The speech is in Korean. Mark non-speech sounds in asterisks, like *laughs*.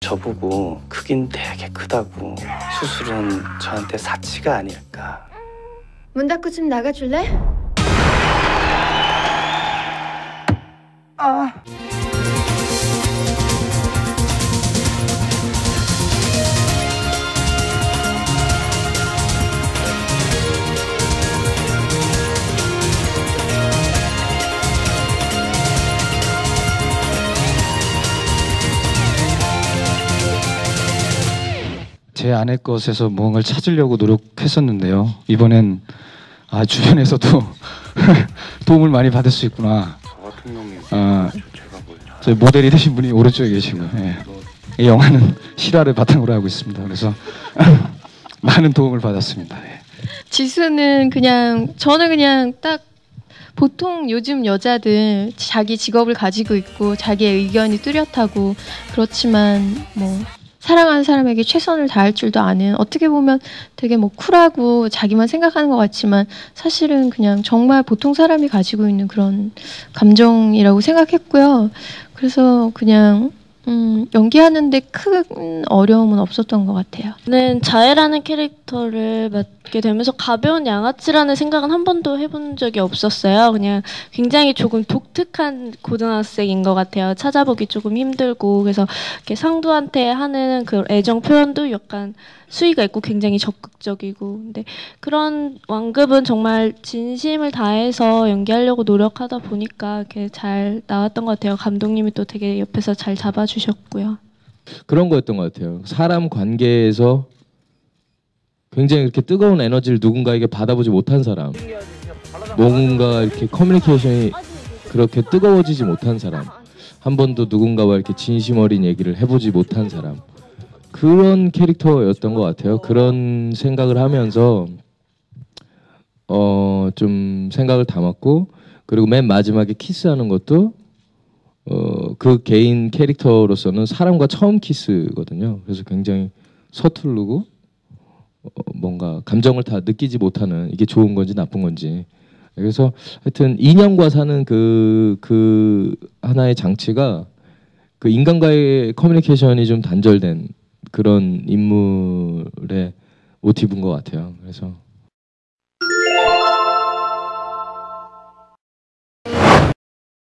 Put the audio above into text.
저보고 크긴 되게 크다고 수술은 저한테 사치가 아닐까 문 닫고 좀 나가줄래? 제 아내 것에서 무언가를 찾으려고 노력했었는데요. 이번엔 아, 주변에서도 *laughs* 도움을 많이 받을 수 있구나. 저 같은 놈이 아, 저희 모델이 되신 분이 오른쪽에 계시고 예. 이 영화는 실화를 바탕으로 하고 있습니다. 그래서 *laughs* 많은 도움을 받았습니다. 예. 지수는 그냥 저는 그냥 딱 보통 요즘 여자들 자기 직업을 가지고 있고 자기의 의견이 뚜렷하고 그렇지만 뭐 사랑하는 사람에게 최선을 다할 줄도 아는 어떻게 보면 되게 뭐 쿨하고 자기만 생각하는 것 같지만 사실은 그냥 정말 보통 사람이 가지고 있는 그런 감정이라고 생각했고요. 그래서 그냥 음, 연기하는데 큰 어려움은 없었던 것 같아요. 저는 자해라는 캐릭터를 맡게 되면서 가벼운 양아치라는 생각은 한 번도 해본 적이 없었어요. 그냥 굉장히 조금 독특한 고등학생인 것 같아요. 찾아보기 조금 힘들고 그래서 이렇게 상두한테 하는 그 애정 표현도 약간 수위가 있고 굉장히 적극적이고 근데 그런 완급은 정말 진심을 다해서 연기하려고 노력하다 보니까 이렇게 잘 나왔던 것 같아요. 감독님이 또 되게 옆에서 잘 잡아주셨고요. 그런 거였던 것 같아요. 사람 관계에서 굉장히 이렇게 뜨거운 에너지를 누군가에게 받아보지 못한 사람, 뭔가 이렇게 커뮤니케이션이 그렇게 뜨거워지지 못한 사람, 한 번도 누군가와 이렇게 진심 어린 얘기를 해보지 못한 사람, 그런 캐릭터였던 것 같아요. 그런 생각을 하면서 어 좀 생각을 담았고 그리고 맨 마지막에 키스하는 것도 어, 그 개인 캐릭터로서는 사람과 처음 키스거든요. 그래서 굉장히 서투르고 어, 뭔가 감정을 다 느끼지 못하는 이게 좋은 건지 나쁜 건지. 그래서 하여튼 인형과 사는 그, 그 하나의 장치가 그 인간과의 커뮤니케이션이 좀 단절된 그런 인물의 모티브인 것 같아요. 그래서